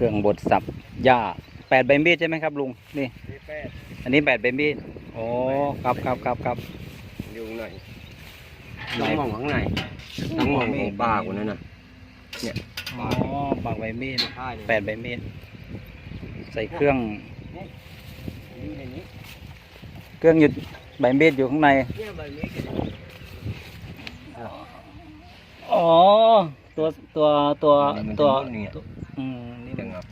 เครื่องบดสับหญ้าแปดใบมีดใช่ไหมครับลุงนี่ นี่แปดอันนี้แปดใบมีดโอ้ครับครับครับครับอยู่ไหนไหนทั้งหมองข้างในทั้งหมองของป้าคนนั้นน่ะอ๋อปากใบมีดใช่เลยแปดใบมีดใส่เครื่อง อยู่ในนี้เครื่องหยุดใบมีดอยู่ข้างในเนี่ยใบนี้อ๋อตัวตัวตัวตัวเนี่ย อืมนี่ จั มัน งครับ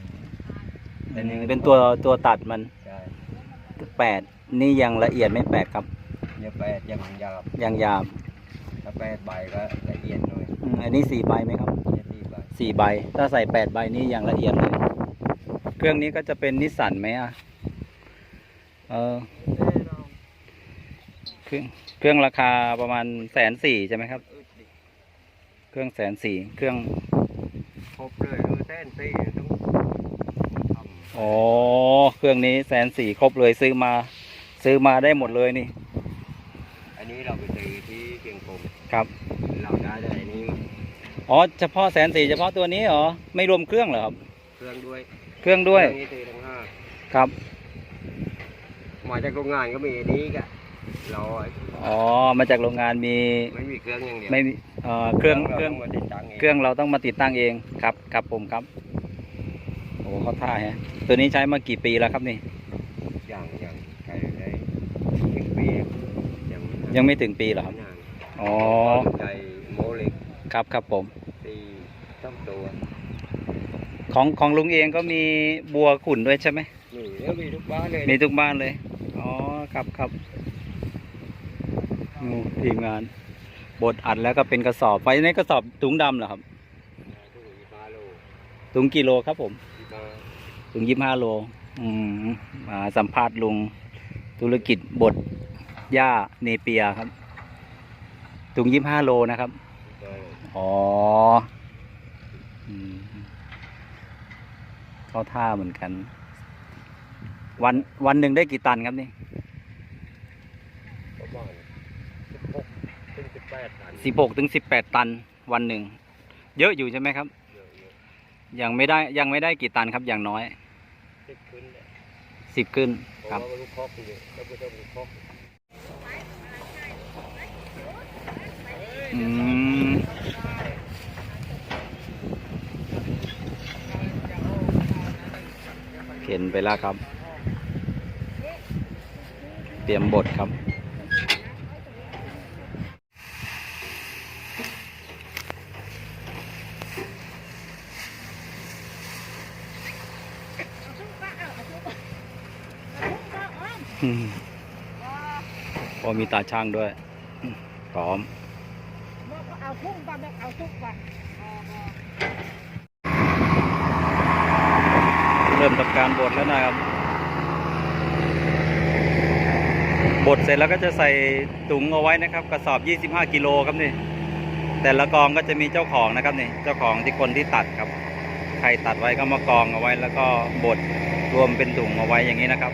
อืมเป็นตัวตัวตัดมันใช่แปดนี่ยังละเอียดไม่แปดครับเนี่ยแปดยังหยาบยังหยาบถ้าแปดใบก็ละเอียดหน่อยอืมอันนี้สี่ใบไหมครับเนี่ยสี่ใบสี่ใบ ถ้าใส่แปดใบนี่ยังละเอียดเลยเครื่องนี้ก็จะเป็นนิสสันไหมอะเออเครื่องเครื่องราคาประมาณแสนสี่ใช่ไหมครับ เครื่องแสนสี่เครื่องครบเลยคือเส้นสี่ต้องท อ๋อ เครื่องนี้แสนสี่ครบเลยซื้อมา ซื้อมาได้หมดเลยนี่ำอันนี้เราไปซื้อที่เชียงคงครับ เราได้แต่อันนี้อ๋อ เฉพาะแสนสี่เฉพาะตัวนี้เหรอ ไม่รวมเครื่องเหรอครับ เครื่องด้วย เครื่องด้วย เครื่องนี้ตีทั้งห้าครับ มาจากโรงงานก็มีอันนี้ก็ร้อยอ๋อ มาจากโรงงานมี ไม่มีเครื่องอย่างเดียวไม่มีเอ่อเครื่อง เครื่องามาติดตั้งเอง เครื่องเราต้องมาติดตั้งเอง ครับ ครับผมครับโอ้เขาท่าฮะตัวนี้ใช้มากี่ปีแล้วครับนี่ อย่างอย่างใครได้ถึงปียังยังไม่ถึงปีเหรอครับนานอ๋อใจโมเล็กครับครับผม ตีต้องตัวของของลุงเองก็มีบัวขุ่นด้วยใช่ไหมมีแล้วมีทุกบ้านเลยมีทุกบ้านเลย อ๋อ ครับครับโอ้ทีมงาน บดอัดแล้วก็เป็นกระสอบ ไปในกระสอบถุงดำเหรอครับ ทุกอีบาโล ถุงกิโลครับผม อีบาถุงยี่ห้าโลอืมมาสัมภาษณ์ลุงธุรกิจบดหญ้าเนเปียครับถุงยี่ห้าโลนะครับอีบาโลอ๋ออืมเข้าท่าเหมือนกัน วันวันหนึ่งได้กี่ตันครับนี่ประมาณสิบหกถึงสิบแปดตันสิบหกถึงสิบแปดตันวันหนึ่ง เยอะอยู่ใช่ไหมครับเยอะเยอะยังไม่ได้ยังไม่ได้กี่ตันครับอย่างน้อยสิบขึ้นเนี่ยสิบขึ้นเพครัราะบว่าลูกคอกอยู่แล้วก็ต้องลูกคอกอืมเข็นไปแล้วครับ เตรียมบดครับ มีตาช่างด้วยพร้อมเอาทุ่งก่อนเอาทุกก่อนเริ่มทำการบดแล้วนะครับ บดเสร็จแล้วก็จะใส่ถุงเอาไว้นะครับ กระสอบ 25 กิโลครับนี่ แต่ละกองก็จะมีเจ้าของนะครับนี่ เจ้าของที่คนที่ตัดครับ ใครตัดไว้ก็มากองเอาไว้แล้วก็บดรวมเป็นถุงเอาไว้อย่างนี้นะครับ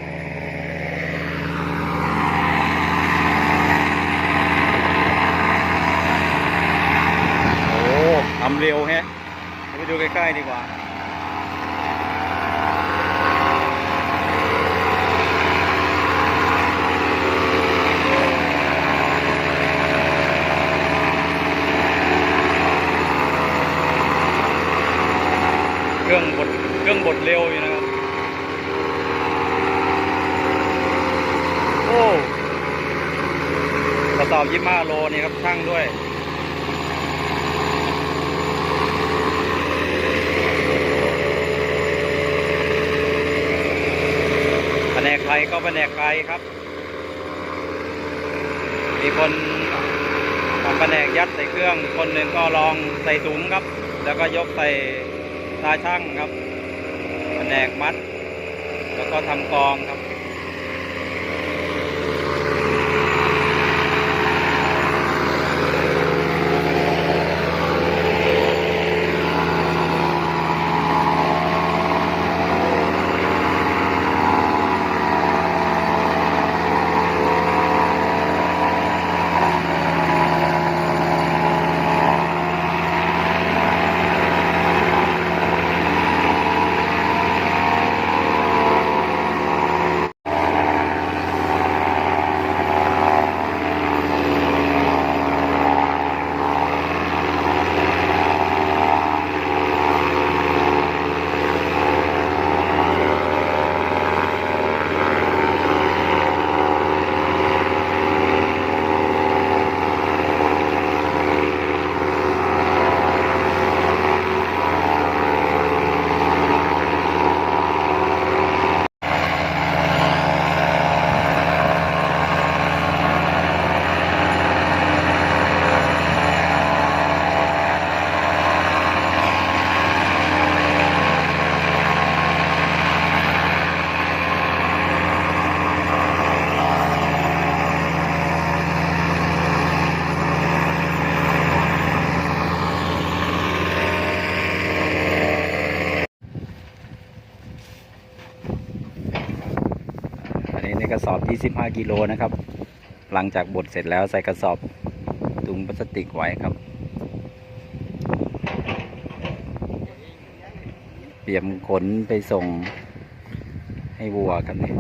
โอ้ทำเร็วแฮะไป ดีกว่าเครื่องบดเครื่องบดเร็วอยู่นะครับ โอ้กระสอบยี่ห้าโลนี่ครับช่างด้วย แผน ก็แผนกไกลครับ มีคนทำแผนกยัดใส่เครื่อง คนหนึ่งก็ลองใส่ถุงครับ แล้วก็ยกใส่ตาช่างครับแผนกมัด แล้วก็ทำกองครับ โกระสอบ 25 กิโลนะครับ หลังจากบดเสร็จแล้วใส่กระสอบถุงพลาสติกไว้ครับ เตรียมขนไปส่งให้วัวครับนี่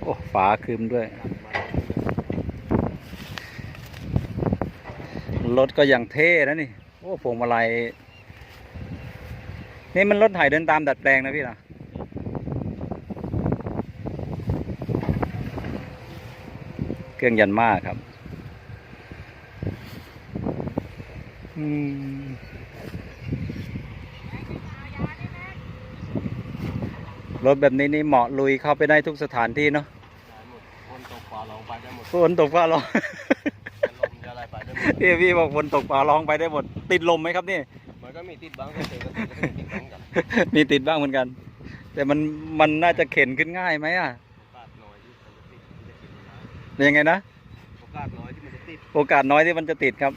โอ้ฟ้าครึมด้วย รถก็ยังเท่นะนี่ โอ้พวงมาลัยนี่มันรถไถเดินตามดัดแปลงนะพี่นะ เครื่องยันมากครับอืมรถแบบนี้นี่เหมาะลุยเข้าไปได้ทุกสถานที่เนาะคนตกปลาลงไปได้หมดฝนตกฟ้าร้องลมจะอะไรไปได้หมดพี่พี่บอกฝนตกฟ้าร้องไปได้หมด ติดลมไหมครับนี่มันก็มีติดบ้างก็เจอก็ติดก็ติดบ้างกันมีติดบ้างเหมือนกัน แต่มันมันน่าจะเข็นขึ้นง่ายไหมอะ โอกาสน้อยที่มันจะติดที่จะ กินไม่ได้ยังไงนะ โอกาสน้อยที่มันจะติดโอกาสน้อยที่มันจะติดครับ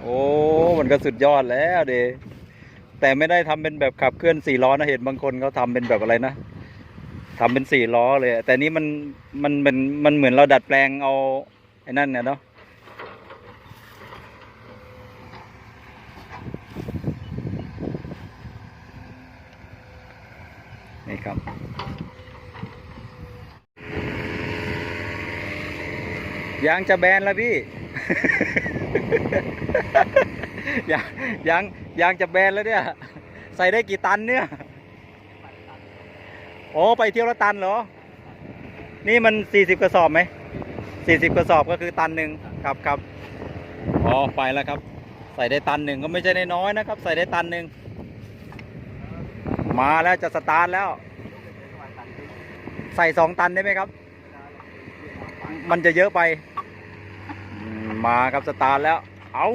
โอ้มันก็สุดยอดแล้วเดแต่ไม่ได้ทำเป็นแบบขับเคลื่อนสี่ล้อนะเห็นบางคนเขาทำเป็นแบบอะไรนะทำเป็นสี่ล้อเลย แต่นี้มันมันเป็นมันเหมือนเราดัดแปลงเอาไอ้นั่นเนี่ยเนาะ ยางจะแบนแล้วพี่ยางยางยางจะแบนแล้วเนี่ย ใส่ได้กี่ตันเนี่ยโอ้ไปเที่ยวละตันเหรอ นี่มันสี่สิบกระสอบไหมสี่สิบกระสอบก็คือตันหนึ่งครับครับอ๋อไปแล้วครับ ใส่ได้ตันหนึ่งก็ไม่ใช่น้อยนะครับ ใส่ได้ตันหนึ่งมาแล้วจะสตาร์ทแล้ว ใส่สองตันได้ไหมครับ มันจะเยอะไป มาครับสตาร์แล้ว เอา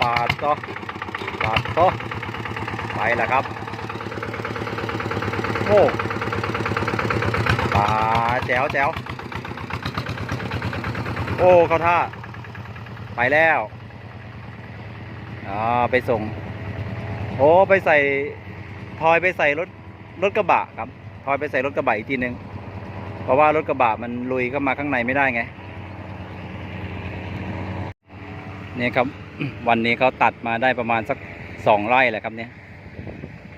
ปาดก็ปาดก็ไปแล้วครับ โอ้ปาแจ๋วแจ๋วโอ้เขาท่า ไปแล้วอ่าไปส่ง โอ้ไปใส่ทอยไปใส่รถรถกระบะครับทอยไปใส่รถกระบะอีกทีหนึ่งเพราะว่ารถกระบะมันลุยเข้ามาข้างในไม่ได้ไง เนี่ครับวันนี้เขาตัดมาได้ประมาณสักสองไร่แหละครับเนี่ย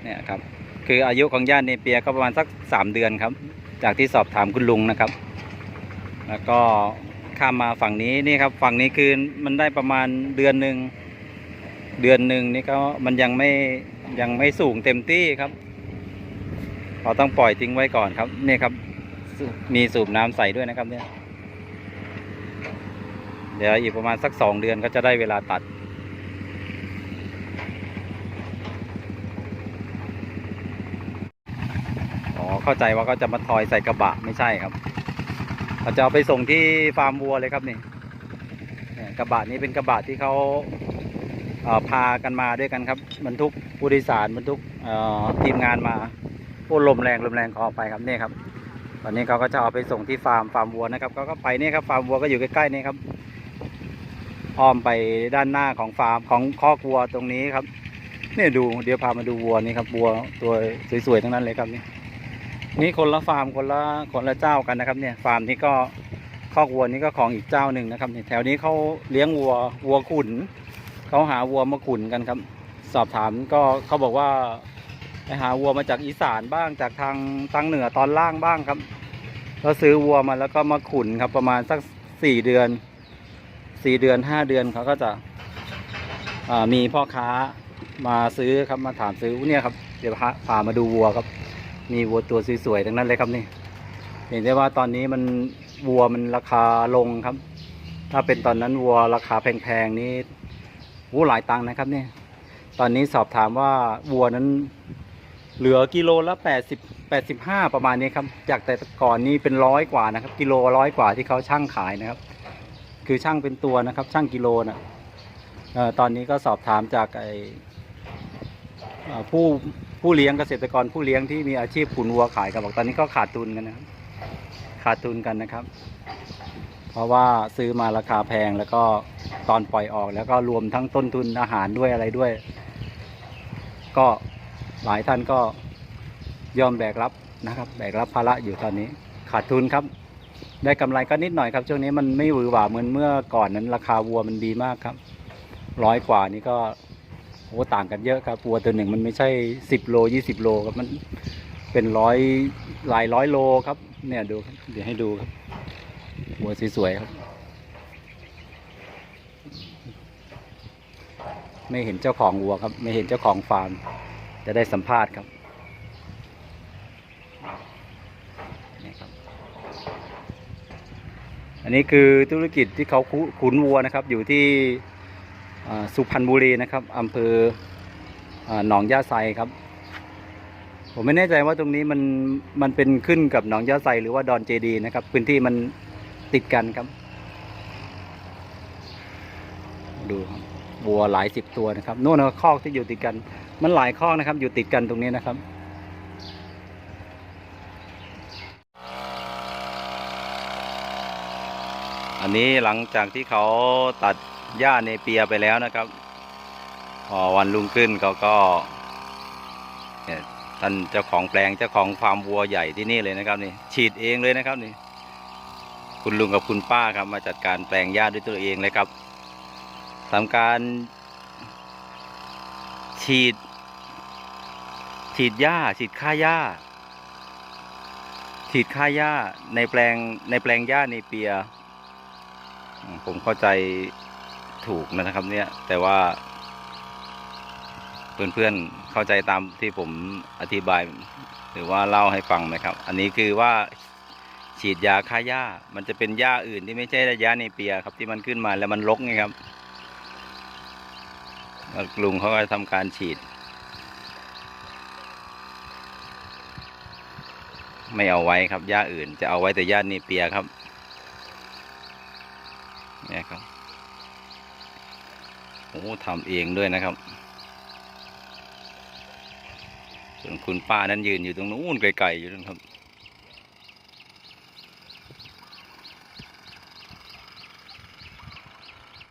เนี่ยครับ คืออายุของย่านเนเปียก็ประมาณสักสามเดือนครับ จากที่สอบถามคุณลุงนะครับ แล้วก็ข้ามมาฝั่งนี้นี่ครับ ฝั่งนี้คือมันได้ประมาณเดือนหนึ่งเดือนหนึ่งนี่ก็มันยังไม่ยังไม่สูงเต็มที่ครับ เราต้องปล่อยทิ้งไว้ก่อนครับนี่ครับ มีสูบน้ำใส่ด้วยนะครับเนี่ย เดี๋ยวอีกประมาณสักสองเดือนก็จะได้เวลาตัด อ๋อ เข้าใจว่าก็จะมาทอยใส่กระบะไม่ใช่ครับเขาจะเอาไปส่งที่ฟาร์มวัวเลยครับนี่กระบะนี้เป็นกระบะที่เขาเอ่อพากันมาด้วยกันครับบรรทุกผู้โดยสารบรรทุกทีมงานมาโอ้ลมแรงลมแรงขออภัยครับนี่ครับตอนนี้เขาก็จะเอาไปส่งที่ฟาร์มฟาร์มวัวนะครับเขาก็ไปนี่ครับฟาร์มวัวก็อยู่ใกล้ๆนี่ครับ อ้อมไปด้านหน้าของฟาร์มของคอกวัวตรงนี้ครับ เนี่ยดูเดี๋ยวพามาดูวัวนี่ครับวัวตัวสวยๆทั้งนั้นเลยครับนี่นี่คนละฟาร์มคนละคนละเจ้ากันนะครับ เนี่ยฟาร์มนี้ก็คอกวัวนี้ก็ของอีกเจ้าหนึ่งนะครับนี่แถวนี้เขาเลี้ยงวัววัวขุนเขาหาวัวมาขุนกันครับ สอบถามก็เขาบอกว่าไปหาวัวมาจากอีสานบ้างจากทางทางเหนือตอนล่างบ้างครับ ก็ซื้อวัวมาแล้วก็มาขุนครับประมาณสักสี่เดือน สี่เดือนห้าเดือนเขาก็จะมีพ่อค้ามาซื้อครับมาถามซื้อเนี่ยครับเดี๋ยวพาพามาดูวัวครับ มีวัวตัวสวยๆทั้งนั้นเลยครับนี่ เห็นได้ว่าตอนนี้มันวัวมันราคาลงครับ ถ้าเป็นตอนนั้นวัวราคาแพงๆนี้วู้หลายตังค์นะครับเนี่ยตอนนี้สอบถามว่าวัวนั้นเหลือกิโลละแปดสิบแปดสิบห้าประมาณนี้ครับ จากแต่ก่อนนี้เป็นร้อยกว่านะครับ กิโลร้อยกว่าที่เขาช่างขายนะครับ คือช่างเป็นตัวนะครับ ช่างกิโลนะเอ่อตอนนี้ก็สอบถามจากไอผู้ผู้เลี้ยงเกษตรกรผู้เลี้ยงที่มีอาชีพขุนวัวขายกับบอกตอนนี้ก็ขาดทุนกันนะขาดทุนกันนะครับ เพราะว่าซื้อมาราคาแพงแล้วก็ตอนปล่อยออก แล้วก็รวมทั้งต้นทุนอาหารด้วยอะไรด้วย ก็หลายท่านก็ยอมแบกรับนะครับ แบกรับภาระอยู่ตอนนี้ขาดทุนครับ ได้กำไรก็นิดหน่อยครับ ช่วงนี้มันไม่หวือหวาเหมือนเมื่อก่อนนั้นราคาวัวมันดีมากครับ ร้อยกว่านี่ก็โอ้ต่างกันเยอะครับวัวตัวหนึ่งมันไม่ใช่สิบโลยี่สิบโลครับมันเป็นร้อยหลายร้อยโลครับ เนี่ยดูเดี๋ยวให้ดูครับวัวสวยๆครับ ไม่เห็นเจ้าของวัวครับ ไม่เห็นเจ้าของฟาร์มจะได้สัมภาษณ์ครับนี่ครับ อันนี้คือธุรกิจที่เขาขุนวัวนะครับ อยู่ที่สุพรรณบุรีนะครับอำเภอหนองยาไซครับ ผมไม่แน่ใจว่าตรงนี้มันมันเป็นขึ้นกับหนองยาไซหรือว่าดอนเจดีนะครับ พื้นที่มันติดกันครับ ดูครับวัวหลายสิบตัวนะครับนู่นนะคอกที่อยู่ติดกัน มันหลายคอกนะครับ อยู่ติดกันตรงนี้นะครับ อันนี้หลังจากที่เขาตัดหญ้าเนเปียไปแล้วนะครับพอวันรุ่งขึ้นเขาก็เนี่ยท่านเจ้าของแปลงเจ้าของฟาร์มวัวใหญ่ที่นี่เลยนะครับนี่ฉีดเองเลยนะครับนี่ คุณลุงกับคุณป้าครับมาจัดการแปลงหญ้าด้วยตัวเองเลยครับทำการฉีด ฉีดหญ้าฉีดฆ่าหญ้าฉีดฆ่าหญ้าในแปลงในแปลงหญ้าในเปีย ผมเข้าใจถูกนะครับ เนี่ย แต่ว่า เพื่อนๆเข้าใจตามที่ผมอธิบาย หรือว่าเล่าให้ฟังไหมครับ อันนี้คือว่าฉีดยาฆ่าหญ้า มันจะเป็นหญ้าอื่นที่ไม่ใช่หญ้าในเปียครับ ที่มันขึ้นมาแล้วมันรกไงครับลุงเขาก็ทำการฉีด ไม่เอาไว้ครับหญ้าอื่น จะเอาไว้แต่หญ้าในเปียครับ นี่ยครับโอ้ทำเองด้วยนะครับ ส่วนคุณป้านั้นยืนอยู่ตรงนู้นไกลๆอยู่นั่นครับ